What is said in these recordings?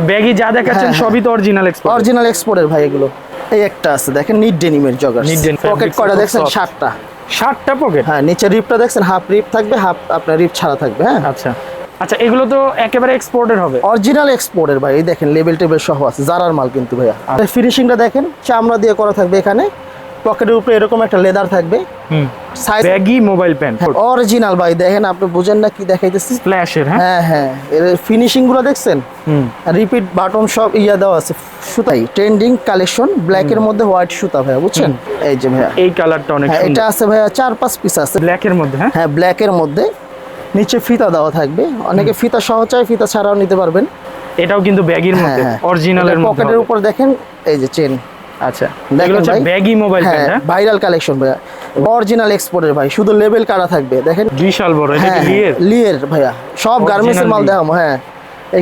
আর baggy যা দেখাচ্ছেন হ্যাঁ, সবই তো অরিজিনাল এক্সপোর্ট অরিজিনাল এক্সপোর্টের ভাই এগুলো। এই একটা আছে দেখেন নিট ডেনিমের জগার নিট ডেনিম পকেট কটা দেখছেন? soft। সাতটা। ষাটটা পকেট হ্যাঁ নিচে রিপটা দেখছেন? হাফ রিপ থাকবে হাফ আপনার রিপ ছাড়া থাকবে হ্যাঁ। আচ্ছা। আচ্ছা এগুলো তো একেবারে এক্সপোর্টের হবে। অরিজিনাল এক্সপোর্টের ভাই এই দেখেন লেবেল টেবিল সহ আছে জারার মাল কিন্তু ভাইয়া। আচ্ছা। ফিনিশিংটা দেখেন চামড়া দিয়ে করা থাকবে এখানে। পকেটের উপরে এরকম একটা লেদার থাকবে। Size baggy mobile pant original ভাই দেখেন আপনি বুঝেন না কি দেখাইতেছি। ফ্ল্যাশের হ্যাঁ? হ্যাঁ হ্যাঁ। এর ফিনিশিংগুলো দেখছেন? রিপিট বাটন সব ইয়া দেওয়া আছে সুতাই। ট্রেন্ডিং কালেকশন ব্ল্যাক এর মধ্যে হোয়াইট সুতা ভাইয়া বুঝছেন? এই যে ভাইয়া। এই কালারটা অনেক হ্যাঁ এটা আছে ভাইয়া চার পাঁচ পিস আছে। ব্ল্যাকের মধ্যে হ্যাঁ? হ্যাঁ ব্ল্যাক এর মধ্যে। নিচে ফিতা দেওয়া থাকবে। অনেকে ফিতা সহ চায় ফিতা ছাড়াও নিতে পারবেন। এটাও কিন্তু ব্যাগির মধ্যে অরিজিনালের মধ্যে পকেটের উপর দেখেন এই যে চেন আচ্ছা। এগুলো হচ্ছে ব্যাগি মোবাইল হ্যাঁ হ্যাঁ? ভাইরাল কালেকশন ভাইয়া। অরিজিনাল এক্সপোর্টের ভাই শুধু লেবেল কাটা থাকবে? দেখেন। বিশাল বড় এটা হ্যাঁ লিয়ের লিয়ের ভাইয়া। সব গার্মেন্টসের মাল। দেখাবো হ্যাঁ।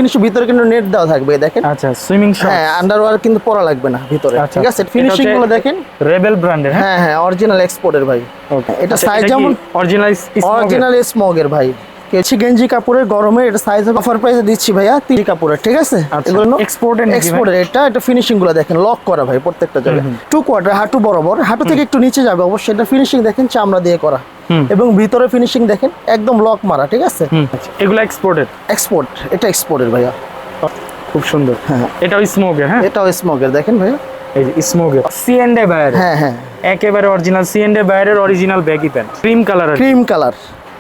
কিছু ভিতরে কিন্তু নেট দেওয়া থাকবে দেখেন। আচ্ছা সুইমিং হ্যাঁ আন্ডারওয়্যার কিন্তু পরা লাগবে না ভিতরে। আচ্ছা। ঠিক আছে ফিনিশিংগুলো দেখেন। রেবেল ব্র্যান্ডের হ্যাঁ? হ্যাঁ হ্যাঁ অরিজিনাল এক্সপোর্টের ভাই। ওকে এটা size যেমন- অরিজিনাল অরিজিনাল স্মগের ভাই। কেছি গেঞ্জি কাপড়ের গরমে এটা সাইজ অফার প্রাইসে দিচ্ছি ভাইয়া তিন কাপড়ের ঠিক আছে? আচ্ছা, এগুলো এক্সপোর্টের এটা এটা ফিনিশিংগুলো দেখেন লক করা ভাই প্রত্যেকটা জায়গায়। টু কোয়ার্টার হাঁটু বরাবর হাঁটু থেকে একটু নিচে যাবে অবশ্যই এটা ফিনিশিং দেখেন চামড়া দিয়ে করা। এবং ভিতরে ফিনিশিং দেখেন একদম লক মারা ঠিক আছে? এগুলো এক্সপোর্টেড এক্সপোর্ট এটা এক্সপোর্টের ভাইয়া। খুব সুন্দর। হ্যাঁ। এটাও স্মোকের হ্যাঁ? এটাও স্মগের দেখেন ভাইয়া। এই যে স্মোকের সিএনডে বায়ার হ্যাঁ হ্যাঁ। একেবারে অরিজিনাল সিএনডে বায়ারের original baggy pant cream colour cream colour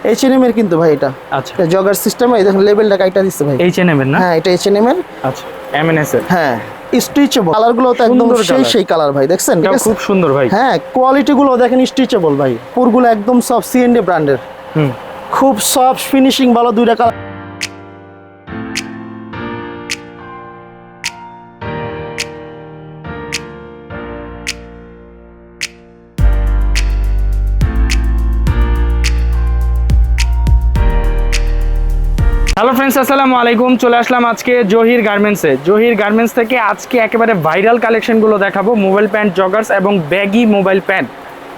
H and M এর কিন্তু ভাই এটা। আচ্ছা। জগার সিস্টেম এই দেখুন লেভেলটা কাইটা দিচ্ছে ভাই। এইচএনএম এর না? হ্যাঁ এটা এইচ এন এর আচ্ছা এমএনএস এর হ্যাঁ স্টিচেবল কালারগুলো তো একদম সেই সেই কালার ভাই দেখছেন? খুব সুন্দর ভাই। হ্যাঁ কোয়ালিটি গুলো দেখেন স্টিচেবল ভাই। পুরগুলো একদম সব সিএনডি ব্র্যান্ডের হুম। খুব সফট ফিনিশিং ভালো দুইটা কালার হ্যালো ফ্রেন্ডস আসসালামু আলাইকুম। চলে আসলাম আজকে জহির গার্মেন্টসে জহির গার্মেন্টস থেকে আজকে একেবারে ভাইরাল কালেকশনগুলো দেখাবো। মোবাইল প্যান্ট জগার্স এবং ব্যাগি মোবাইল প্যান্ট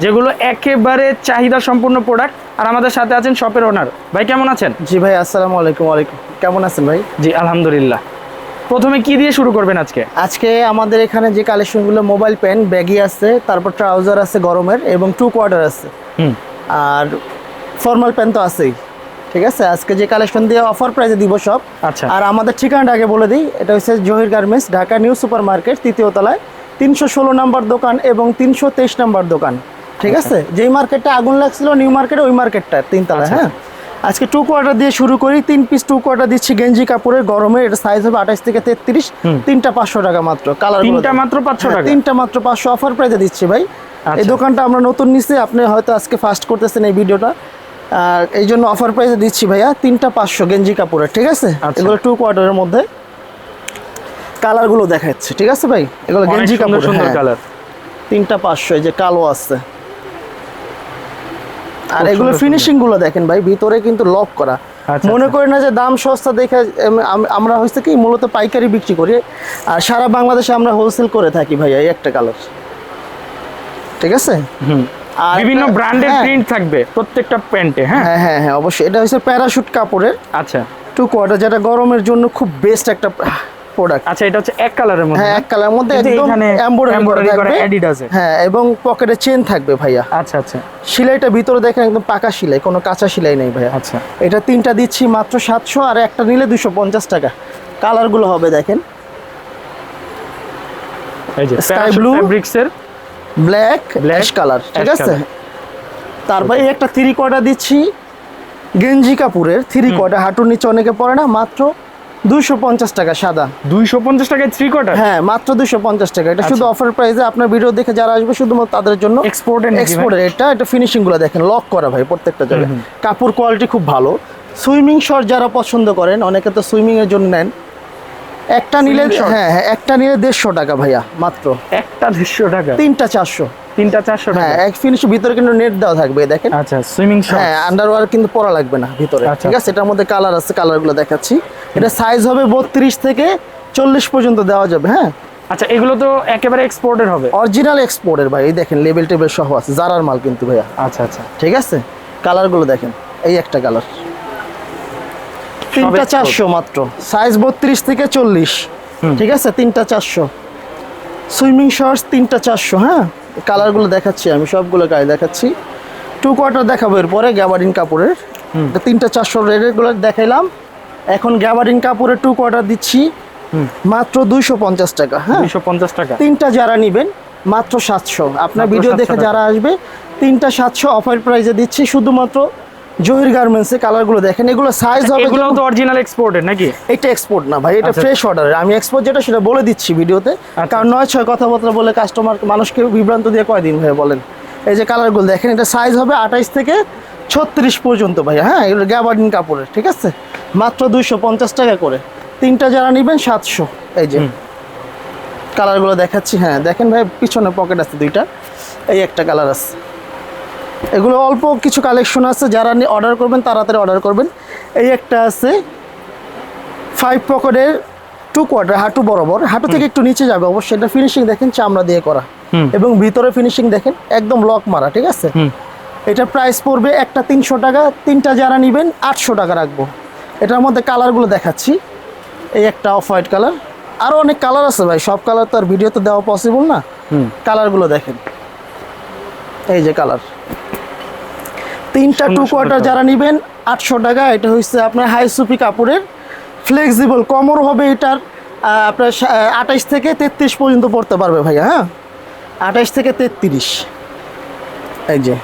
যেগুলো একেবারে চাহিদা সম্পূর্ণ প্রোডাক্ট আর আমাদের সাথে আছেন শপের ওনার ভাই কেমন আছেন? জি ভাই আসসালামু আলাইকুম ওয়ালাইকুম। কেমন আছেন ভাই? জি আলহামদুলিল্লাহ। প্রথমে কি দিয়ে শুরু করবেন আজকে? আজকে আমাদের এখানে যে কালেকশনগুলো মোবাইল প্যান্ট ব্যাগি আছে তারপর ট্রাউজার আছে গরমের এবং টু কোয়ার্টার আছে। হুম। আর ফর্মাল প্যান্ট তো আছেই। ঠিক আছে? আজকে যে কালেকশন দিয়ে অফার প্রাইজে দিব সব। আচ্ছা। আর আমাদের ঠিকানাটা আগে বলে দিই। এটা হচ্ছে Zahir garments Dhaka New Super Market তৃতীয় তলায়। তিনশো ষোলো নাম্বার দোকান এবং তিনশো তেইশ নাম্বার দোকান। ঠিক আছে? যেই মার্কেটটা আগুন লাগছিল নিউ মার্কেটে ওই মার্কেটটা তিনতলা আচ্ছা। হ্যাঁ? আজকে টু কোয়ার্টার দিয়ে শুরু করি। তিন পিস টু কোয়ার্টার দিচ্ছি গেঞ্জি কাপড়ের। গরমে এটা সাইজ হবে আঠাশ থেকে তেত্রিশ। তিনটা পাঁচশো টাকা মাত্র কালার তিনটা মাত্র 500 টাকা? তিনটা মাত্র পাঁচশো অফার প্রাইজে দিচ্ছি ভাই। এই আচ্ছা। দোকানটা আমরা নতুন নিচ্ছি আপনি হয়তো আজকে ফার্স্ট করতেছেন এই ভিডিওটা আর এই জন্য অফার প্রাইসে দিচ্ছি ভাইয়া তিনটা পাঁচশো গেঞ্জি কাপড়ের ঠিক আছে? আচ্ছা। এগুলো টু কোয়ার্টারের মধ্যে কালারগুলো দেখাচ্ছে ঠিক আছে ভাই? এগুলো গেঞ্জি কাপড় সুন্দর হ্যাঁ। কালার তিনটা পাঁচশো এই যে কালো আছে। আর এগুলো ফিনিশিংগুলো দেখেন ভাই ভিতরে কিন্তু লক করা। আচ্ছা, মনে আচ্ছা। করেন না যে দাম সস্তা দেখে আমরা হচ্ছে কি মূলত পাইকারি বিক্রি করি আর সারা বাংলাদেশে আমরা হোলসেল করে থাকি ভাই এই একটা কালার ঠিক আছে? হুম। বিভিন্ন ব্র্যান্ডের হ্যাঁ, প্রিন্ট থাকবে প্রত্যেকটা প্যান্টে হ্যাঁ? হ্যাঁ হ্যাঁ হ্যাঁ অবশ্যই। এটা হচ্ছে প্যারাশুট কাপড়ের। আচ্ছা। টু কোয়ার্টার যেটা গরমের জন্য খুব বেস্ট একটা প্রোডাক্ট আচ্ছা এটা হচ্ছে এক কালারের মধ্যে হ্যাঁ এক কালার মধ্যে একদম এমব্রয়ডারি করা এ। হ্যাঁ এবং পকেটে চেন থাকবে ভাইয়া। আচ্ছা আচ্ছা। সেলাইটা ভিতরে দেখেন একদম পাকা সেলাই কোনো কাঁচা সেলাই নেই ভাইয়া। আচ্ছা। এটা তিনটা দিচ্ছি মাত্র সাতশো আর একটা নিলে দুশো পঞ্চাশ টাকা। কালারগুলো হবে দেখেন। এই যে blue, ফেব্রিক্স এর ব্ল্যাক ব্ল্যাক কালার ঠিক আছে? তারপরে একটা থ্রি কোয়ার্টার দিচ্ছি গেঞ্জি কাপুরের থ্রি কোয়ার্টার হাঁটুর নিচে অনেকে পড়ে না মাত্র দুশো পঞ্চাশ টাকা সাদা। 250 টাকায় থ্রি কোয়ার্টার? হ্যাঁ মাত্র দুশো পঞ্চাশ টাকা। এটা শুধু অফার প্রাইসে আপনার ভিডিও দেখে যারা আসবে শুধুমাত্র তাদের জন্য এক্সপোর্টের এক্সপোর্টের এটা এটা ফিনিশিংগুলো দেখেন লক করা ভাই প্রত্যেকটা জায়গায়। কাপড় কোয়ালিটি খুব ভালো। সুইমিং শর্ট যারা পছন্দ করেন অনেকে তো সুইমিং এর জন্য নেন। একটা নিলে হ্যাঁ হ্যাঁ একটা নিলে দেড়শো টাকা ভাইয়া মাত্র। একটা 150 টাকা? তিনটা চারশো। তিনটা 400 হ্যাঁ এক ফিনিশ ভিতরে কিন্তু নেট দেওয়া থাকবে দেখেন। আচ্ছা সুইমিং হ্যাঁ আন্ডারওয়্যার কিন্তু পরা লাগবে না ভিতরে আচ্ছা। ঠিক আছে? এটার মধ্যে কালার আছে কালারগুলো দেখাচ্ছি। এটা সাইজ হবে বত্রিশ থেকে চল্লিশ পর্যন্ত দেওয়া যাবে হ্যাঁ? আচ্ছা এগুলো তো একেবারে এক্সপোর্টের হবে? অরিজিনাল এক্সপোর্টের ভাই এই দেখেন লেবেল টেবিল সহ আছে জারার মাল কিন্তু ভাইয়া। আচ্ছা আচ্ছা। ঠিক আছে? কালারগুলো দেখেন এই একটা কালার তিনটা চারশো মাত্র। সাইজ বত্রিশ থেকে চল্লিশ। ঠিক আছে? তিনটা চারশো। সুইমিং শর্টস তিনটা চারশো হ্যাঁ? কালারগুলো দেখাচ্ছি আমি সবগুলো গায়ে দেখাচ্ছি। টু কোয়ার্টার দেখাবো এরপরে গ্যাবারিন কাপড়ের। তিনটা চারশো রেডেরগুলো দেখাইলাম। এখন গ্যাবারিন কাপড়ের টু কোয়ার্টার দিচ্ছি। মাত্র দুইশো পঞ্চাশ টাকা হ্যাঁ? দুইশো পঞ্চাশ টাকা। তিনটা যারা নেবেন মাত্র সাতশো। আপনার ভিডিও দেখে যারা আসবে তিনটা সাতশো অফার প্রাইসে দিচ্ছি। শুধুমাত্র জহির গার্মেন্টসে কালারগুলো দেখেন এগুলো সাইজ হবে এগুলো তো অরিজিনাল এক্সপোর্টেড নাকি? এটা এক্সপোর্ট না ভাই এটা আচ্ছা। ফ্রেশ অর্ডার আমি এক্সপোর্ট যেটা সেটা বলে দিচ্ছি ভিডিওতে। আচ্ছা। কারণ নয় ছয় কথাবার্তা বলে কাস্টমার মানুষকে বিভ্রান্ত দিয়ে কয়দিন ভাই বলেন? এই যে কালারগুলো দেখেন এটা সাইজ হবে আঠাইশ থেকে ছত্রিশ পর্যন্ত ভাই। হ্যাঁ এগুলো গ্যাবার্ডিন কাপড়ের ঠিক আছে? মাত্র দুইশো পঞ্চাশ টাকা করে। তিনটা যারা নেবেন সাতশো। এই যে। কালারগুলো দেখাচ্ছি হ্যাঁ দেখেন ভাই পিছনে পকেট আছে দুইটা। এই একটা কালার আছে। এগুলো অল্প কিছু কালেকশন আছে যারা অর্ডার করবেন তাড়াতাড়ি অর্ডার করবেন। এই একটা আছে ফাইভ পকেটের টু কোয়ার্টার হাঁটু বরাবর। হাঁটু থেকে একটু নিচে যাবে অবশ্যই এটা ফিনিশিং দেখেন চামড়া দিয়ে করা। এবং ভিতরে ফিনিশিং দেখেন একদম লক মারা ঠিক আছে? এটা প্রাইস পড়বে একটা তিনশো টাকা তিনটা যারা নেবেন আটশো টাকা রাখব। এটার মধ্যে কালারগুলো দেখাচ্ছি। এই একটা অফ হোয়াইট কালার আরও অনেক কালার আছে ভাই সব কালার তো আর ভিডিওতে দেওয়া পসিবল না। কালারগুলো দেখেন। এই যে কালার তিনটা টু কোয়ার্টার যারা নেবেন আটশো টাকা এটা হচ্ছে আপনার হাই সুপি কাপড়ের ফ্লেক্সিবল কমর হবে এটার আপনার আঠাইশ থেকে তেত্রিশ পর্যন্ত পড়তে পারবে ভাইয়া হ্যাঁ? আঠাইশ থেকে তেত্রিশ। এই যে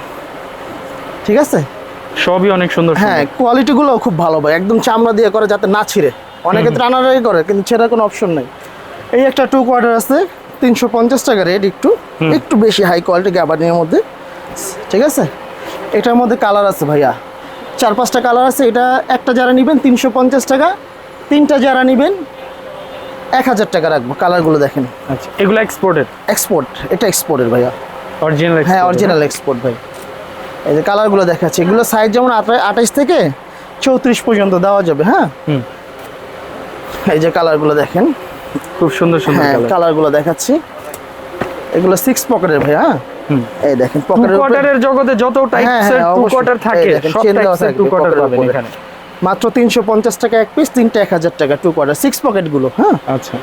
ঠিক আছে? সবই অনেক সুন্দর হ্যাঁ সুন্দর। কোয়ালিটিগুলো খুব ভালো ভাই একদম চামড়া দিয়ে করে যাতে না ছিঁড়ে। অনেকে টানাটাই করে কিন্তু ছেঁড়ার কোনো অপশন নেই। এই একটা টু কোয়ার্টার আছে তিনশো পঞ্চাশ টাকা রেট একটু একটু বেশি হাই কোয়ালিটি গ্যাবার্ডিনের মধ্যে ঠিক আছে? এটার মধ্যে কালার আছে ভাইয়া। চার পাঁচটা কালার আছে। এটা একটা যারা নেবেন তিনশো পঞ্চাশ টাকা তিনটা যারা নেবেন এক হাজার টাকা রাখব কালারগুলো দেখেন। আচ্ছা এগুলো এক্সপোর্টেড এক্সপোর্ট এটা এক্সপোর্টের ভাইয়া। অরিজিনাল হ্যাঁ অরিজিনাল এক্সপোর্ট ভাই। এই যে কালারগুলো দেখাচ্ছি এগুলো সাইজ যেমন আঠাইশ থেকে চৌত্রিশ পর্যন্ত দেওয়া যাবে হ্যাঁ? হুম। এই যে কালারগুলো দেখেন। খুব সুন্দর সুন্দর হ্যাঁ কালারগুলো দেখাচ্ছি। এগুলো সিক্স পকেটের ভাই হ্যাঁ? এই দেখেন পকেটের কোয়ার্টারের জগতে যত টাইপসের টু কোয়ার্টার থাকে সব টাইপসের টু কোয়ার্টার পাবেন এখানে। মাত্র তিনশো পঞ্চাশ টাকা এক পিস তিনটা এক হাজার টাকা টু কোয়ার্টার সিক্স পকেটগুলো হ্যাঁ? আচ্ছা।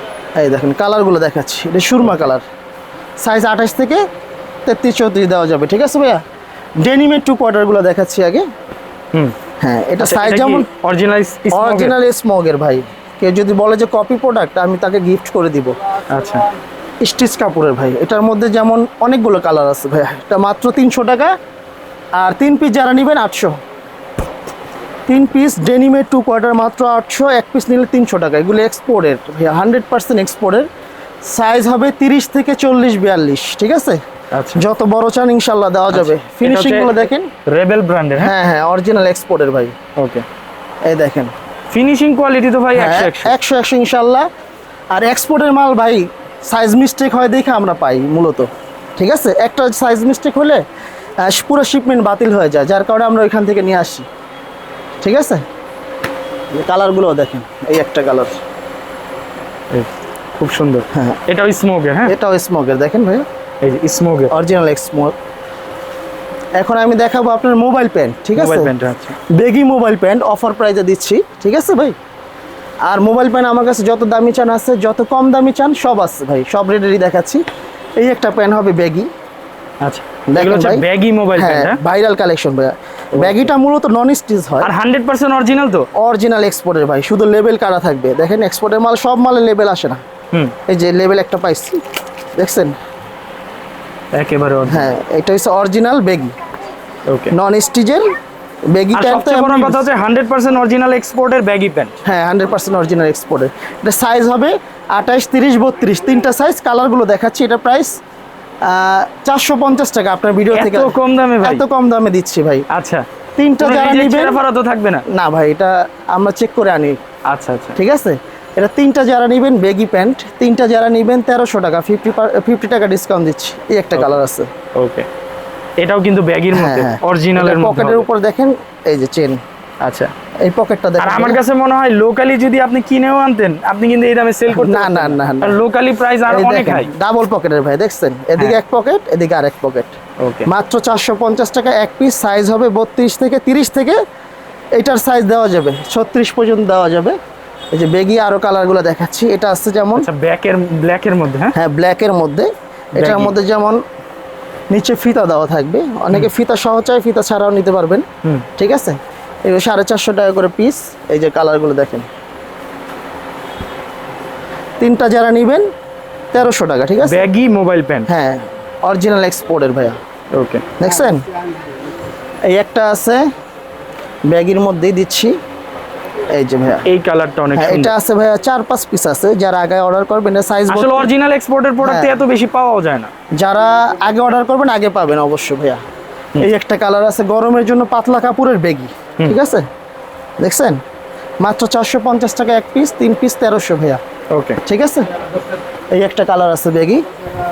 এই দেখেন কালারগুলো দেখাচ্ছি। এটা সুরমা কালার। সাইজ আঠাশ থেকে তেত্রিশ চৌত্রিশ দেওয়া যাবে ঠিক আছে ভাইয়া? ডেনিমের টু কোয়ার্টারগুলো দেখাচ্ছি আগে। হুম। হ্যাঁ এটা আচ্ছা, সাইজ কি যেমন অরিজিনাল অরিজিনাল স্মগের ভাই। কেউ যদি বলে যে কপি প্রোডাক্ট আমি তাকে গিফট করে দিব। আচ্ছা। স্টিচ কাপড়ের ভাই। এটার মধ্যে যেমন অনেকগুলো কালার আছে ভাই। এটা মাত্র তিনশো টাকা। আর তিন পিস যারা নেবেন আটশো। তিন পিস ডেনিমের টু কোয়ার্টার মাত্র আটশো। এক পিস নিলে তিনশো টাকা। এগুলো এক্সপোর্টের ভাইয়া হান্ড্রেড পার্সেন্ট এক্সপোর্টের সাইজ হবে তিরিশ থেকে চল্লিশ বিয়াল্লিশ। ঠিক আছে? আচ্ছা। যত বড় চান ইনশাল্লাহ দেওয়া যাবে। ফিনিশিং ফিনিশিংগুলো দেখেন। রেবেল ব্র্যান্ডের হ্যাঁ? হ্যাঁ হ্যাঁ অরিজিনাল এক্সপোর্টের ভাই। ওকে এই দেখেন। ফিনিশিং কোয়ালিটি তো ভাই একশো একশো। একশো একশো ইনশাল্লাহ। আর এক্সপোর্টের মাল ভাই সাইজ মিস্টেক হয় দেখে আমরা পাই মূলত ঠিক আছে? একটা সাইজ মিস্টেক হলে পুরো শিপমেন্ট বাতিল হয়ে যায় যার কারণে আমরা ওইখান থেকে নিয়ে আসি ঠিক আছে? কালারগুলো দেখেন এই একটা কালার খুব সুন্দর। হ্যাঁ। এটাও স্মোকের হ্যাঁ? এটাও স্মোকের দেখেন ভাই। এই যে স্মোকের অরিজিনাল স্মোক এখন আমি দেখাবো আপনার মোবাইল প্যান্ট ঠিক আছে? মোবাইল প্যান্ট আছে বেগি মোবাইল প্যান্ট অফার প্রাইজে দিচ্ছি ঠিক আছে ভাই? আর মোবাইল প্যান্ট আমার কাছে যত দামি চান আছে যত কম দামি চান সব আছে ভাই সব রেটেরই দেখাচ্ছি। এই একটা প্যান্ট হবে ব্যাগি। আচ্ছা। ব্যাগি মোবাইল হ্যাঁ হ্যাঁ? ভাইরাল কালেকশন ব্যাগিটা মূলত নন স্টিচ হয়। আর হান্ড্রেড পার্সেন্ট অরিজিনাল তো? অরিজিনাল এক্সপোর্টের ভাই শুধু লেবেল কাটা থাকবে? দেখেন এক্সপোর্টের মাল সব মালে লেবেল আসে না। হুম। এই যে লেবেল একটা পাইছি দেখছেন? একেবারে হ্যাঁ এটা হচ্ছে অরিজিনাল বেগি ওকে। নন স্টিচের আর প্যান্ট সবচেয়ে বড় কথা হচ্ছে হান্ড্রেড পার্সেন্ট অরিজিনাল এক্সপোর্টের ব্যাগি প্যান্ট। হ্যাঁ হান্ড্রেড পার্সেন্ট অরিজিনাল এক্সপোর্টের এটা সাইজ হবে আঠাইশ তিরিশ বত্রিশ। তিনটা সাইজ কালারগুলো দেখাচ্ছি। এটা প্রাইস চারশো পঞ্চাশ টাকা। আপনার ভিডিও থেকে এত কম দামে ভাই? এত কম দামে দিচ্ছি ভাই। আচ্ছা। তিনটা যারা নিবেন তো থাকবে না? না ভাই এটা আমরা চেক করে আনি। আচ্ছা আচ্ছা। ঠিক আছে? এটা তিনটা যারা নেবেন বেগি প্যান্ট তিনটা যারা নেবেন তেরোশো টাকা। ফিফটি ফিফটি টাকা ডিসকাউন্ট দিচ্ছি। এই একটা কালার আছে। ওকে এটাও কিন্তু ব্যাগের হ্যাঁ মধ্যে হ্যাঁ অরিজিনালের মধ্যে পকেটের। উপর দেখেন এই যে চেন আচ্ছা। এই পকেটটা দেখেন। আমার কাছে মনে হয় লোকালি যদি আপনি কিনেও আনতেন আপনি কিন্তু এই দামে সেল করতে না, না, না, না। লোকালি প্রাইস আর অনেক হাই ডাবল পকেটের ভাই দেখছেন? এদিকে হ্যাঁ। এক পকেট এদিকে আরেক পকেট ওকে মাত্র চারশো পঞ্চাশ টাকা এক পিস সাইজ হবে বত্রিশ থেকে তিরিশ থেকে এটার সাইজ দেওয়া যাবে। ছত্রিশ পর্যন্ত দেওয়া যাবে। এই যে বেগি আরও কালারগুলো দেখাচ্ছি। এটা আছে যেমন আচ্ছা ব্যাকের ব্ল্যাকের মধ্যে হ্যাঁ? হ্যাঁ ব্ল্যাকের মধ্যে। এটার মধ্যে যেমন নিচে ফিতা দেওয়া থাকবে। অনেকে ফিতা সহ চায় ফিতা ছাড়াও নিতে পারবেন। ঠিক আছে? এগুলো সাড়ে চারশো টাকা করে পিস এই যে কালারগুলো দেখেন। তিনটা যারা নেবেন তেরোশো টাকা ঠিক আছে? Baggy mobile pant. হ্যাঁ অরিজিনাল এক্সপোর্টের ভাইয়া। ওকে দেখছেন? এই একটা আছে ব্যাগির মধ্যেই দিচ্ছি। এই যে ভাইয়া। এই কালারটা অনেক হ্যাঁ এটা আছে ভাইয়া চার পাঁচ পিস আছে। যারা আগে অর্ডার করবেন সাইজ আসলে অরিজিনাল এক্সপোর্টের প্রোডাক্ট হ্যাঁ। এত বেশি পাওয়াও যায় না। যারা আগে অর্ডার করবেন আগে পাবেন অবশ্যই ভাইয়া। এই একটা কালার আছে গরমের জন্য পাতলা কাপড়ের বেগি ঠিক আছে? দেখছেন? মাত্র চারশো পঞ্চাশ টাকা এক পিস তিন পিস তেরোশো ভাইয়া। ওকে ঠিক আছে? এই একটা কালার আছে বেগি।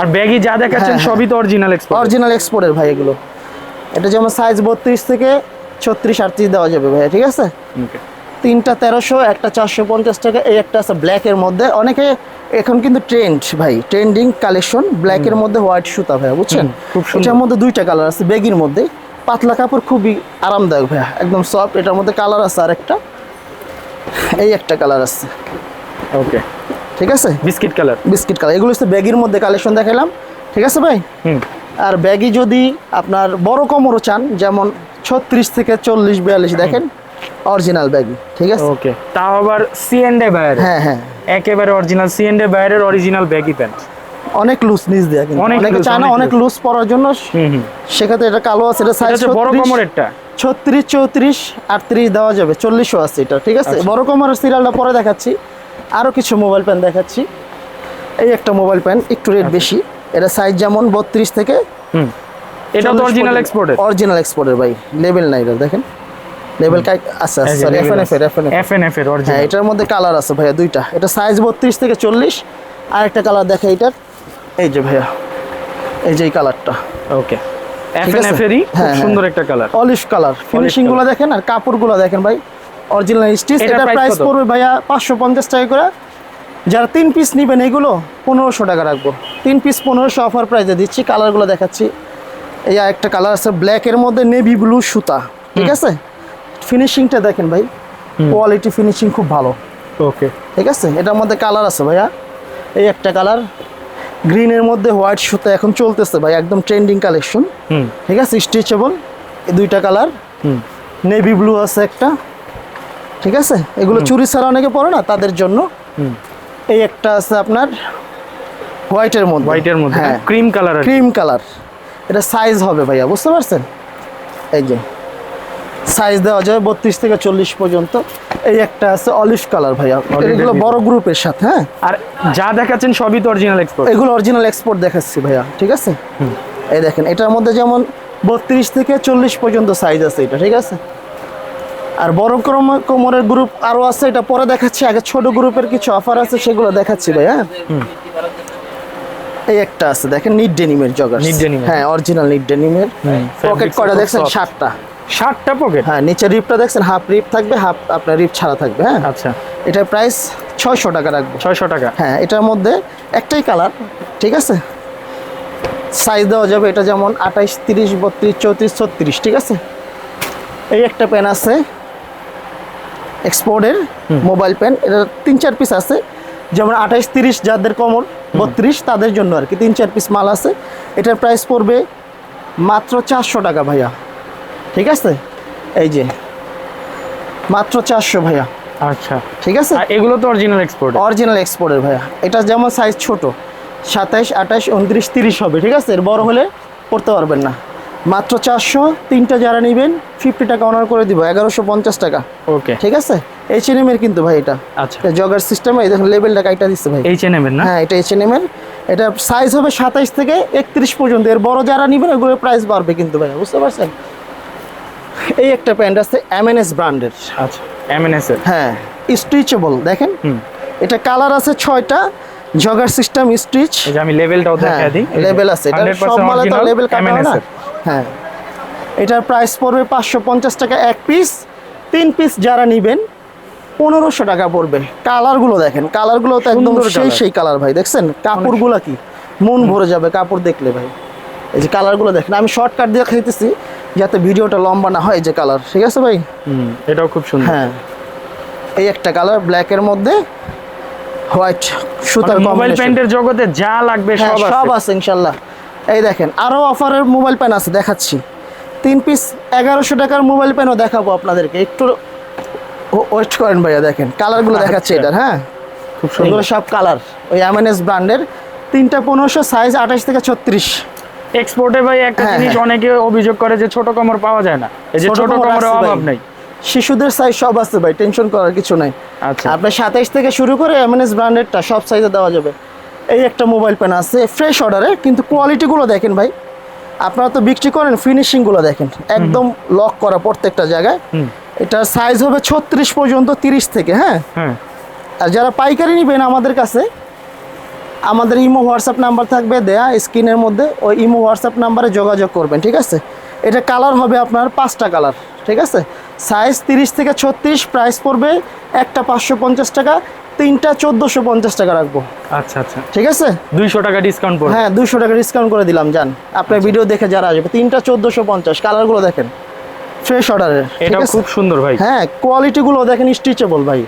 আর ব্যাগি যা দেখাচ্ছেন হ্যাঁ, সবই তো অরিজিনাল এক্সপোর্ট অরিজিনাল এক্সপোর্টের ভাই এগুলো। এটা যেমন সাইজ বত্রিশ থেকে ছত্রিশ আটত্রিশ দেওয়া যাবে ভাইয়া ঠিক আছে? ওকে তিনটা তেরোশো একটা চারশো পঞ্চাশ টাকা এই একটা আছে ব্ল্যাকের মধ্যে। অনেকে এখন কিন্তু ট্রেন্ড ভাই ট্রেন্ডিং কালেকশন ব্ল্যাকের মধ্যে হোয়াইট সুতা ভাইয়া বুঝছেন? খুব সুন্দর। এটার মধ্যে দুইটা কালার আছে বেগির মধ্যে। পাতলা কাপড় খুবই আরামদায়ক ভাইয়া একদম সফট এটার মধ্যে কালার আছে আর একটা এই একটা কালার আছে। ওকে ঠিক আছে? বিস্কিট কালার বিস্কিট কালার এগুলো হচ্ছে ব্যাগির মধ্যে কালেকশন দেখালাম ঠিক আছে ভাই? হুম। আর ব্যাগি যদি আপনার বড় কমরও চান যেমন ছত্রিশ থেকে চল্লিশ বিয়াল্লিশ দেখেন। অরিজিনাল ব্যাগি ঠিক আছে? ওকে তাও আবার সি এন্ড এ বাইরে হ্যাঁ হ্যাঁ। একেবারে অরিজিনাল সি এন্ড এ বাইরের অরিজিনাল ব্যাগি প্যান্ট। অনেক লুজ নিচ দেয়া কিন্তু। অনেক চায় না অনেক লুজ পরার জন্য। সেক্ষেত্রে এটা কালো আছে এটা সাইজ বড় কোমরেরটা ছত্রিশ চৌত্রিশ আটত্রিশ দেওয়া যাবে চল্লিশও আছে এটা ঠিক আছে? আচ্ছা। বড় কোমরের সিরিয়ালটা পরে দেখাচ্ছি। আরও কিছু মোবাইল প্যান দেখাচ্ছি। এই একটা মোবাইল প্যান একটু রেট আচ্ছা। বেশি। এটা সাইজ যেমন বত্রিশ থেকে হুম। এটা তো অরিজিনাল এক্সপোর্টের অরিজিনাল এক্সপোর্টের ভাই লেভেল নাই এটা দেখেন। লেভেল কাই আচ্ছা সরি এফ এন এফ এর F N F F N F এর হ্যাঁ এটার মধ্যে কালার আছে ভাইয়া দুইটা। এটা সাইজ বত্রিশ থেকে চল্লিশ। আর একটা কালার দেখে এটার। এই যে ভাইয়া এই যে এই কালারটা ওকে এফ এন এফ এরই খুব হ্যাঁ, সুন্দর একটা কালার অলিশ কালার ফিনিশিংগুলো দেখেন আর কাপড়গুলো দেখেন ভাই। অরিজিনাল স্টিচ এটা প্রাইস? পড়বে ভাইয়া পাঁচশো পঞ্চাশ টাকা করে। যারা তিন পিস নেবেন এগুলো পনেরোশো টাকা রাখব। তিন পিস পনেরোশো অফার প্রাইসে দিচ্ছি কালারগুলো দেখাচ্ছি। এই একটা কালার আছে ব্ল্যাকের মধ্যে নেভি ব্লু সুতা। ঠিক আছে? ফিনিশিংটা দেখেন ভাই কোয়ালিটি ফিনিশিং খুব ভালো। ওকে ঠিক আছে? এটার মধ্যে কালার আছে ভাইয়া। এই একটা কালার গ্রিনের মধ্যে হোয়াইট সুতা এখন চলতেছে ভাই একদম ট্রেন্ডিং কালেকশন ঠিক আছে? স্ট্রেচেবল এই দুইটা কালার হুম। নেভি ব্লু আছে একটা। ঠিক আছে? এগুলো চুরি ছাড়া অনেকে পরে না তাদের জন্য। হুম। এই একটা আছে আপনার হোয়াইটের মধ্যে। হোয়াইটের মধ্যে হ্যাঁ। ক্রিম কালার ক্রিম কালার এটা সাইজ হবে ভাইয়া বুঝতে পারছেন? এই যে। সাইজ দেওয়া যাবে বত্রিশ থেকে চল্লিশ পর্যন্ত। এই একটা আছে অলিভ কালার ভাইয়া এগুলো বড় গ্রুপের সাথে হ্যাঁ? আর যা দেখাচ্ছেন সবই তো অরিজিনাল এক্সপোর্ট এগুলো অরিজিনাল এক্সপোর্ট দেখাচ্ছি ভাইয়া ঠিক আছে? এই দেখেন এটার মধ্যে যেমন বত্রিশ থেকে চল্লিশ পর্যন্ত সাইজ আছে এটা ঠিক আছে? আর বড় ক্রম- কোমরের গ্রুপ আরও আছে এটা পরে দেখাচ্ছি আগে ছোট গ্রুপের কিছু অফার আছে সেগুলো দেখাচ্ছি ভাইয়া। এই একটা আছে দেখেন নিট ডেনিমের জগার Knit ডেনিম হ্যাঁ অরিজিনাল নিট ডেনিমের। পকেট খুব দেখছেন? সাতটা। ষাটটা পকেট হ্যাঁ নিচে রিপটা দেখছেন হাফ রিপ থাকবে হাফ আপনার রিপ ছাড়া থাকবে হ্যাঁ? আচ্ছা। এটার প্রাইস ছয়শো টাকা রাখব। ছয়শো টাকা? হ্যাঁ এটার মধ্যে একটাই কালার ঠিক আছে? সাইজ দেওয়া যাবে এটা যেমন আঠাইশ তিরিশ বত্রিশ চৌত্রিশ ছত্রিশ ঠিক আছে? এই একটা পেন আছে এক্সপোর্টের মোবাইল পেন এটা তিন চার পিস আছে। যেমন আঠাইশ তিরিশ যাদের কমর বত্রিশ তাদের জন্য আর কি তিন চার পিস মাল আছে। এটার প্রাইস পড়বে মাত্র চারশো টাকা ভাইয়া। ঠিক আছে? এই যে। মাত্র চারশো ভাইয়া। আচ্ছা। ঠিক আছে? এগুলো তো অরিজিনাল এক্সপোর্ট অরিজিনাল এক্সপোর্টের ভাইয়া। এটা যেমন সাইজ ছোট সাতাইশ আঠাশ উনত্রিশ তিরিশ হবে ঠিক আছে? এর বড় হলে পড়তে পারবেন না। মাত্র চারশো তিনটা যারা নেবেন ফিফটি টাকা অনার করে দিব এগারোশো পঞ্চাশ টাকা। ওকে ঠিক আছে? এইচ এন এম এর কিন্তু ভাই এটা। আচ্ছা। জগার সিস্টেমে এই দেখুন লেবেলটা কাইটা দিচ্ছে ভাই। এইচ এন এম এর না? হ্যাঁ এটা এইচ এন এম এর। এটা সাইজ হবে সাতাইশ থেকে একত্রিশ পর্যন্ত। এর বড় যারা নেবেন ওগুলোর প্রাইস বাড়বে কিন্তু ভাই বুঝতে পারছেন? এই একটা প্যান্ট আছে এম এন এস ব্র্যান্ডের। আচ্ছা এম এন এস এর? হ্যাঁ স্ট্রিচেবল দেখেন। এটা কালার আছে ছয়টা জগার সিস্টেম স্টিচ এই যে আমি লেভেলটাও হ্যাঁ দেখা দিই লেভেল আছে। এটা সব মালে তো লেভেল কাটা না? হ্যাঁ। এটার প্রাইস পড়বে পাঁচশো পঞ্চাশ টাকা এক পিস তিন পিস যারা নেবেন পনেরোশো টাকা পড়বে। কালারগুলো দেখেন কালারগুলো তো একদম সেই সেই কালার ভাই দেখছেন? কাপড়গুলো কি? মন ভরে যাবে কাপড় দেখলে ভাই। এই যে কালারগুলো দেখেন আমি শর্টকাট দিয়ে খাইতেছি যাতে ভিডিওটা লম্বা না হয় এই যে কালার ঠিক আছে ভাই? হুম এটাও খুব সুন্দর। হ্যাঁ এই একটা কালার ব্ল্যাকের মধ্যে হোয়াইট সুতার মোবাইল প্যান্টের জগতে যা লাগবে হ্যাঁ, সব সব আছে আছে ইনশাল্লাহ। এই দেখেন আরও অফারের মোবাইল প্যান আছে দেখাচ্ছি। তিন পিস এগারোশো টাকার মোবাইল প্যানও দেখাবো আপনাদেরকে। একটু ওয়েট করেন ভাইয়া দেখেন। কালারগুলো দেখাচ্ছে আচ্ছা। এটার হ্যাঁ? খুব সুন্দর। সব কালার ওই এমএনএস ব্র্যান্ডের তিনটা পনেরোশো সাইজ আঠাশ থেকে ছত্রিশ। এক্সপোর্টে ভাই একটা হ্যাঁ, জিনিস হ্যাঁ। অনেকে অভিযোগ করে যে ছোট কমর পাওয়া যায় না। এই যে ছোট কমরের অভাব। নেই। শিশুদের সাইজ সব আছে ভাই টেনশন করার কিছু নাই। আচ্ছা। আপনার সাতাইশ থেকে শুরু করে এমএনএস ব্র্যান্ডেরটা সব সাইজে দেওয়া যাবে। এই একটা মোবাইল প্যান আছে ফ্রেশ অর্ডারে কিন্তু কোয়ালিটিগুলো দেখেন ভাই। আপনারা তো বিক্রি করেন ফিনিশিংগুলো দেখেন। একদম লক করা প্রত্যেকটা জায়গায়। এটার সাইজ হবে ছত্রিশ পর্যন্ত তিরিশ থেকে হ্যাঁ? হ্যাঁ। আর যারা পাইকারি নেবেন আমাদের কাছে আমাদের ইমো হোয়াটসঅ্যাপ নাম্বার থাকবে দেয়া স্ক্রিনের মধ্যে ওই ইমো হোয়াটসঅ্যাপ নাম্বারে যোগাযোগ করবেন ঠিক আছে? এটা কালার হবে আপনার পাঁচটা কালার ঠিক আছে? সাইজ তিরিশ থেকে ছত্রিশ প্রাইস পড়বে একটা পাঁচশো পঞ্চাশ টাকা তিনটা চোদ্দোশো পঞ্চাশ টাকা রাখব। আচ্ছা আচ্ছা। ঠিক আছে? দুইশো টাকা ডিসকাউন্ট পড়বে। হ্যাঁ দুশো টাকা ডিসকাউন্ট করে দিলাম যান। আপনার আচ্ছা। ভিডিও দেখে যারা আসবে তিনটা চোদ্দোশো পঞ্চাশ কালারগুলো দেখেন ফ্রেশ অর্ডারের এটা খুব সুন্দর ভাই। হ্যাঁ কোয়ালিটিগুলো দেখেন স্টিচেবল ভাই।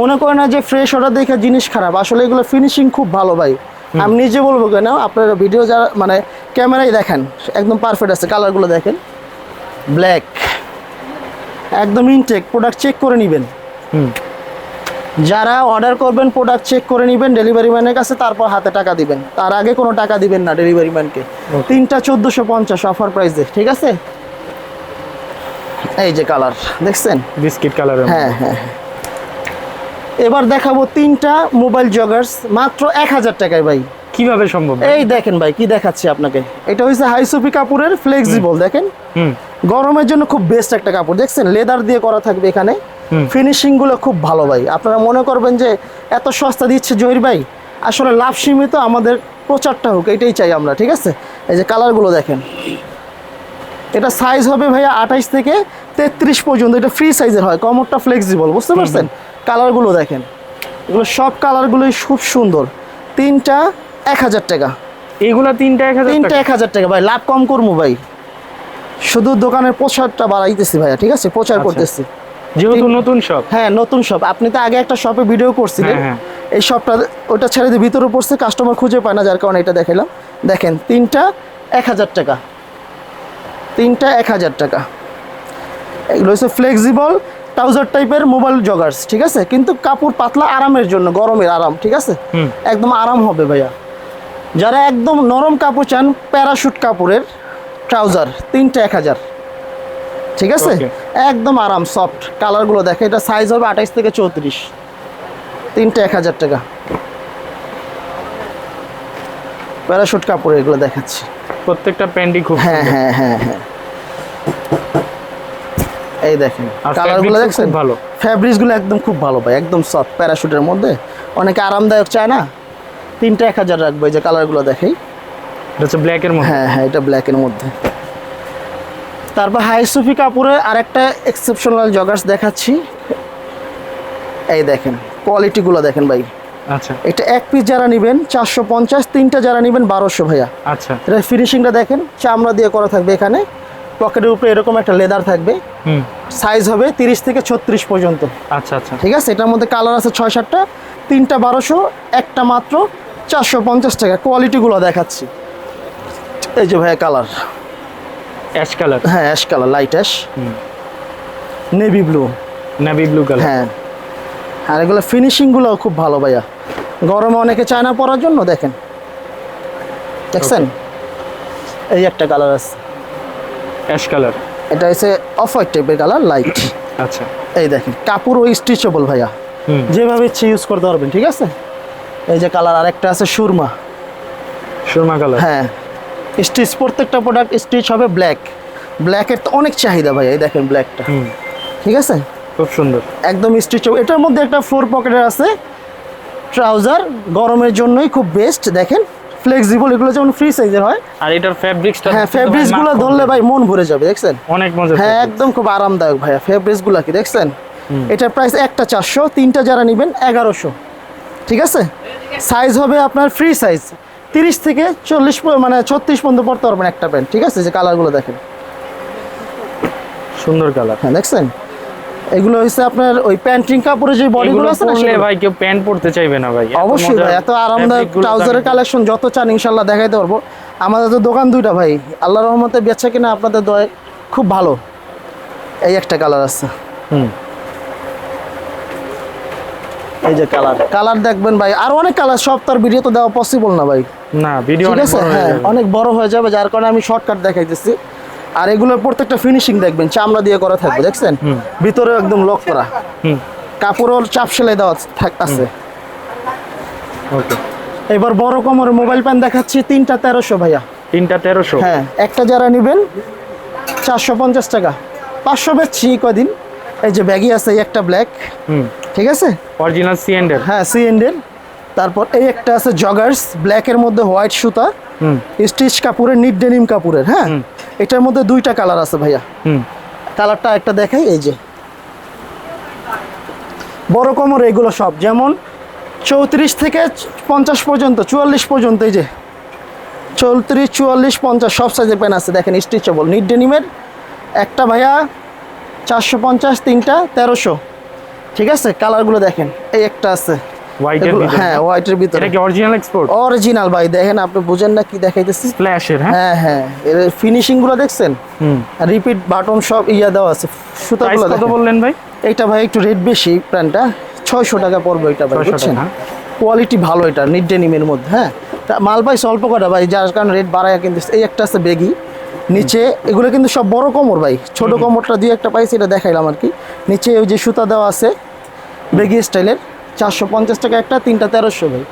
মনে করে না যে ফ্রেশ অর্ডার দেখে জিনিস খারাপ। আসলে এগুলো ফিনিশিং খুব ভালো ভাই। আমি নিজে বলব কেন আপনার ভিডিও যারা মানে ক্যামেরায় দেখেন একদম পারফেক্ট আছে। কালারগুলো দেখেন। ব্ল্যাক একদম ইনটেক প্রোডাক্ট চেক করে নেবেন। যারা অর্ডার করবেন প্রোডাক্ট চেক করে নেবেন ডেলিভারি ম্যানের কাছে তারপর হাতে টাকা দিবেন। তার আগে কোনো টাকা দিবেন না ডেলিভারি ম্যানকে। তিনটা চোদ্দোশো পঞ্চাশ অফার প্রাইসে ঠিক আছে? এই যে কালার দেখছেন? বিস্কিট কালারের হ্যাঁ হ্যাঁ হ্যাঁ। এবার দেখাবো তিনটা মোবাইল জগার্স মাত্র এক হাজার টাকায় ভাই। কীভাবে সম্ভব এই দেখেন ভাই কি দেখাচ্ছি আপনাকে। এটা হচ্ছে হাইসুপি কাপড়ের ফ্লেক্সিবল দেখেন? হুম। গরমের জন্য খুব বেস্ট একটা কাপড় দেখছেন? লেদার দিয়ে করা থাকবে এখানে। ফিনিশিংগুলো খুব ভালো ভাই। আপনারা মনে করবেন যে এত সস্তা দিচ্ছে জহির ভাই? আসলে লাভ সীমিত আমাদের প্রচারটা হোক এটাই চাই আমরা ঠিক আছে? এই যে কালারগুলো দেখেন। এটা সাইজ হবে ভাইয়া আঠাইশ থেকে তেত্রিশ পর্যন্ত এটা ফ্রি সাইজের হয় কমরটা ফ্লেক্সিবল বুঝতে পারছেন? কালারগুলো দেখেন। এগুলো সব কালারগুলোই খুব সুন্দর। তিনটা এক হাজার টাকা। এইগুলা তিনটা এক হাজার তিনটা এক হাজার টাকা। ভাই লাভ কম করব ভাই। শুধু দোকানের প্রচারটা বাড়াইতেছি ভাইয়া ঠিক আছে? প্রচার আচ্ছা। করতেছি। যেহেতু নতুন শপ হ্যাঁ নতুন শপ আপনি তো আগে একটা শপে ভিডিও করছিলেন। হ্যাঁ, এই শপটা ওটা ছেড়ে দিয়ে ভিতরে পড়ছে কাস্টমার খুঁজে পায় না যার কারণে এটা দেখালাম দেখেন তিনটা এক হাজার টাকা। তিনটা এক হাজার টাকা। এগুলো হচ্ছে ফ্লেক্সিবল ট্রাউজার টাইপের মোবাইল জগার্স ঠিক আছে? কিন্তু কাপড় পাতলা আরামের জন্য গরমের আরাম ঠিক আছে। একদম আরাম হবে ভাইয়া। যারা একদম নরম কাপড় চান প্যারাশুট কাপড়ের ট্রাউজার তিনটা এক হাজার। ঠিক আছে? একদম আরাম সফট। কালারগুলো দেখে এটা সাইজ হবে আঠাইশ থেকে চৌত্রিশ। তিনটা এক হাজার টাকা। প্যারাশুট কাপড় এগুলো দেখাচ্ছি। প্রত্যেকটা প্যান্টই খুব হ্যাঁ হ্যাঁ হ্যাঁ হ্যাঁ। এই দেখেন কালারগুলো দেখছেন? ভালো। ফ্যাব্রিক্সগুলো একদম খুব ভালো ভাই একদম সফট প্যারাশুটের মধ্যে। অনেকে আরামদায়ক চায় না? তিনটা এক হাজার রাখব এই যে কালারগুলো দেখেই। এটা হচ্ছে ব্ল্যাকের মধ্যে? হ্যাঁ হ্যাঁ এটা ব্ল্যাকের মধ্যে। তারপর হাই সুফি কাপড়ে আরেকটা এক্সেপশনাল জগার্স দেখাচ্ছি। এই দেখেন কোয়ালিটিগুলো দেখেন ভাই। আচ্ছা। এটা এক পিস যারা নেবেন চারশো পঞ্চাশ তিনটা যারা নেবেন বারোশো ভাইয়া। আচ্ছা। এটা ফিনিশিংটা দেখেন চামড়া দিয়ে করা থাকবে এখানে। পকেটের উপরে এরকম একটা লেদার থাকবে। হুম। সাইজ হবে তিরিশ থেকে ছত্রিশ পর্যন্ত। আচ্ছা আচ্ছা। ঠিক আছে? এটার মধ্যে কালার আছে ছয় সাতটা। তিনটা বারোশো একটা মাত্র চারশো পঞ্চাশ টাকা। কোয়ালিটিগুলো দেখাচ্ছি। এই যে ভাইয়া কালার। Ash colour? হ্যাঁ অ্যাশ কালার লাইট অ্যাশ হুম। Navy blue navy blue colour হ্যাঁ। আর এগুলো ফিনিশিংগুলোও খুব ভালো ভাইয়া। গরমে অনেকে চায় না পরার জন্য দেখেন। দেখছেন? এই একটা কালার আছে। Ash colour? এটা হচ্ছে অফ হোয়াইট টাইপের কালার লাইট আচ্ছা। এই দেখেন কাপড় ওই স্টিচেবল ভাইয়া। যেভাবে ইচ্ছে ইউজ করতে পারবেন ঠিক আছে? এই যে কালার আরেকটা আছে সুরমা। সুরমা কালার? হ্যাঁ। স্টিচ প্রত্যেকটা প্রোডাক্ট স্টিচ হবে ব্ল্যাক ব্ল্যাকের তো অনেক চাহিদা ভাই এই দেখেন ব্ল্যাকটা ঠিক আছে? খুব সুন্দর। একদম স্টিচ এটার মধ্যে একটা ফোর পকেটের আছে। ট্রাউজার গরমের জন্যই খুব বেস্ট দেখেন। ফ্লেক্সিবল এগুলো যেমন ফ্রি সাইজের হয় আর এটার ফ্যাব্রিক্সটা হ্যাঁ ফেব্রিক্সগুলো ধরলে ভাই মন ভরে যাবে দেখছেন? অনেক মজা হ্যাঁ একদম খুব আরামদায়ক ভাইয়া ফেব্রিক্সগুলো কি দেখছেন? এটার প্রাইস একটা চারশো তিনটা যারা নেবেন এগারোশো। ঠিক আছে? সাইজ হবে আপনার ফ্রি সাইজ তিরিশ থেকে চল্লিশ মানে ছত্রিশ পর্যন্ত পড়তে পারবেন একটা প্যান্ট ঠিক আছে? যে কালারগুলো দেখেন। সুন্দর কালার হ্যাঁ দেখছেন? এগুলো হচ্ছে আপনার ওই প্যান্টিং কাপড়ের যে বডিগুলো আছে না সেগুলো। ভাই কেউ প্যান্ট পরতে চাইবে না ভাই অবশ্যই ভাই এত আরামদায়ক ট্রাউজারের কালেকশন যত চান ইনশাল্লাহ দেখাইতে পারব। আমাদের তো দোকান দুইটা ভাই আল্লাহ রহমতে বেচা কিনা আপনাদের দয় খুব ভালো। এই একটা কালার আছে। হুম। এই যে কালার কালার দেখবেন ভাই আর অনেক কালার সব তার ভিডিও তো দেওয়া পসিবল না ভাই। না ভিডিও ঠিক আছে? হ্যাঁ অনেক বড় হয়ে যাবে যার কারণে আমি শর্টকাট দেখাইতেছি। আর এগুলোর প্রত্যেকটা ফিনিশিং দেখবেন চামড়া দিয়ে করা থাকবে দেখছেন? ভিতরে একদম লক করা। হুম। কাপড়ও চাপ সেলাই দেওয়া আছে। এবার বড় কোমরের মোবাইল প্যান দেখাচ্ছি তিনটা তেরোশো ভাইয়া। তিনটা তেরোশো? হ্যাঁ একটা যারা নেবেন চারশো পঞ্চাশ টাকা। পাঁচশো বেচছি কদিন। এই যে ব্যাগি আছে এই একটা ব্ল্যাক হুম। ঠিক আছে? অরিজিনাল সি এন্ডের হ্যাঁ সি এন্ডের তারপর এই একটা আছে জগার্স ব্ল্যাকের মধ্যে হোয়াইট সুতা। হুম। স্টিচ কাপড়ের নিট ডেনিম কাপড়ের হ্যাঁ? এটার মধ্যে দুইটা কালার আছে ভাইয়া। হুম। কালারটা একটা দেখাই এই যে। বড় কোমর এগুলো সব। যেমন চৌত্রিশ থেকে পঞ্চাশ পর্যন্ত চুয়াল্লিশ পর্যন্ত এই যে। চৌত্রিশ চুয়াল্লিশ পঞ্চাশ সব সাইজের প্যান আছে দেখেন স্টিচেবল নিট ডেনিমের একটা ভাইয়া চারশো পঞ্চাশ তিনটা তেরোশো। ঠিক আছে? কালারগুলো দেখেন এই একটা আছে। হোয়াইটের ভিতরে। হ্যাঁ হোয়াইটের ভিতরে। এটা কি অরিজিনাল এক্সপোর্ট অরিজিনাল ভাই দেখেন আপনি বুঝেন না কি দেখাইতেছি। ফ্ল্যাশের হ্যাঁ? হ্যাঁ হ্যাঁ। এর ফিনিশিংগুলো দেখছেন? হুম। রিপিট বাটন সব ইয়া দেওয়া আছে। প্রাইস সুতাগুলো কত বললেন ভাই? ভাই একটু রেট বেশি প্যান্টটা টাকা পড়বে এটা ভাই বুঝছেন? কোয়ালিটি ভালো এটা ডেনিমের মধ্যে হ্যাঁ? মাল পাই অল্প কটা ভাই যার কারণে রেট বাড়ায় কিন্তু এই একটা আছে বেগি নিচে এগুলো কিন্তু সব বড় কোমর ভাই। ছোট কোমরটা দিয়ে একটা পাইছি এটা দেখাইলাম আর কি। নিচে ওই যে সুতা দেওয়া আছে বেগি স্টাইলের চারশো পঞ্চাশ টাকা একটা তিনটা তেরোশো ভাই।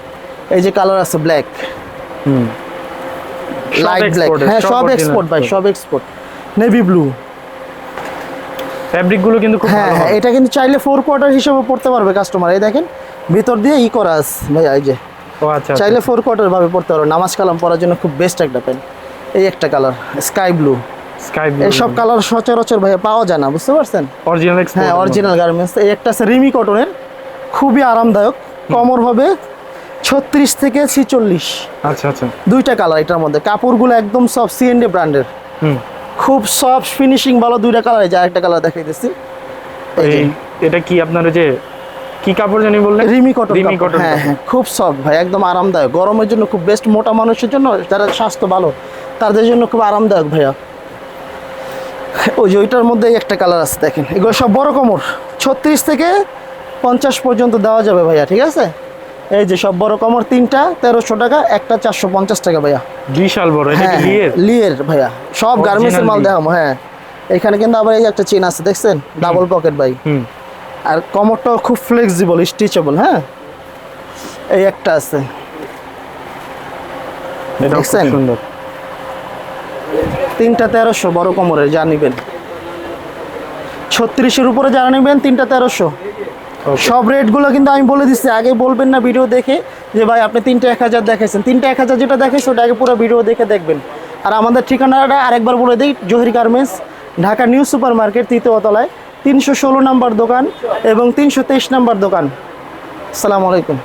এই যে কালার আছে ব্ল্যাক হুম। লাইট ব্ল্যাক হ্যাঁ সব সব এক্সপোর্ট ভাই সব এক্সপোর্ট নেভি ব্লু ফ্যাব্রিকগুলো কিন্তু খুব হ্যাঁ হ্যাঁ এটা কিন্তু চাইলে ফোর কোয়ার্টার হিসেবে পড়তে পারবে কাস্টমার এই দেখেন ভিতর দিয়ে ই করা আছে। ভাই এই যে। আচ্ছা চাইলে ফোর কোয়ার্টার ভাবে পড়তে পারবে নামাজ কালাম পরার জন্য খুব বেস্ট একটা পেন এই একটা কালার স্কাই ব্লু স্কাই এইসব কালার সচরাচর ভাইয়া পাওয়া যায় না বুঝতে পারছেন? অরিজিনাল হ্যাঁ অরিজিনাল গার্মেন্টস এই একটা আছে রিমি কটনের। খুবই আরামদায়ক কমর হবে ছত্রিশ থেকে ছিচল্লিশ। আচ্ছা আচ্ছা। দুইটা কালার এটার মধ্যে। কাপড়গুলো একদম সব সিএনডি ব্র্যান্ডের হুম। খুব সফট ফিনিশিং ভালো দুইটা কালার যা একটা কালার যে এই এটা কি আপনার ওই যে কি কাপড় জানি বললেন? রিমি কটন রিমি কটন হ্যাঁ হ্যাঁ খুব সফট ভাই একদম আরামদায়ক। গরমের জন্য খুব বেস্ট মোটা মানুষের জন্য যারা স্বাস্থ্য ভালো তাদের জন্য খুব আরামদায়ক ভাইয়া। ওই যে ওইটার মধ্যে একটা কালার আছে দেখেন। এগুলো সব বড় কোমর ছত্রিশ থেকে পঞ্চাশ পর্যন্ত দেওয়া যাবে ভাইয়া ঠিক আছে? এই যে সব বড় কোমর তিনটা তেরোশো টাকা একটা চারশো পঞ্চাশ টাকা ভাইয়া। বিশাল বড় হ্যাঁ কি লিয়ের? ভাইয়া। সব গার্মেন্টসের মাল লি। হ্যাঁ। এখানে কিন্তু আবার এই একটা চেন আছে দেখছেন? ডাবল পকেট ভাই। আর কমরটাও খুব ফ্লেক্সিবল স্টিচেবল হ্যাঁ? এই একটা আছে। দেখছেন? তিনটা তেরোশো বড় কোমরের যা নেবেন। ছত্রিশের উপরে যারা নেবেন তিনটা তেরোশো. সব রেটগুলো কিন্তু আমি বলে দিচ্ছি, আগে বলবেন না ভিডিও দেখে যে ভাই আপনি তিনটে এক হাজার দেখেছেন। তিনটে এক হাজার যেটা দেখেছে, ওটা আগে পুরো ভিডিও দেখে দেখবেন। আর আমাদের ঠিকানাটা আরেকবার বলে দিই, Zahir garments, Dhaka New Super Market তৃতীয় তলায়, তিনশো ষোলো নম্বর দোকান এবং তিনশো তেইশ নম্বর দোকান। আসসালামু আলাইকুম।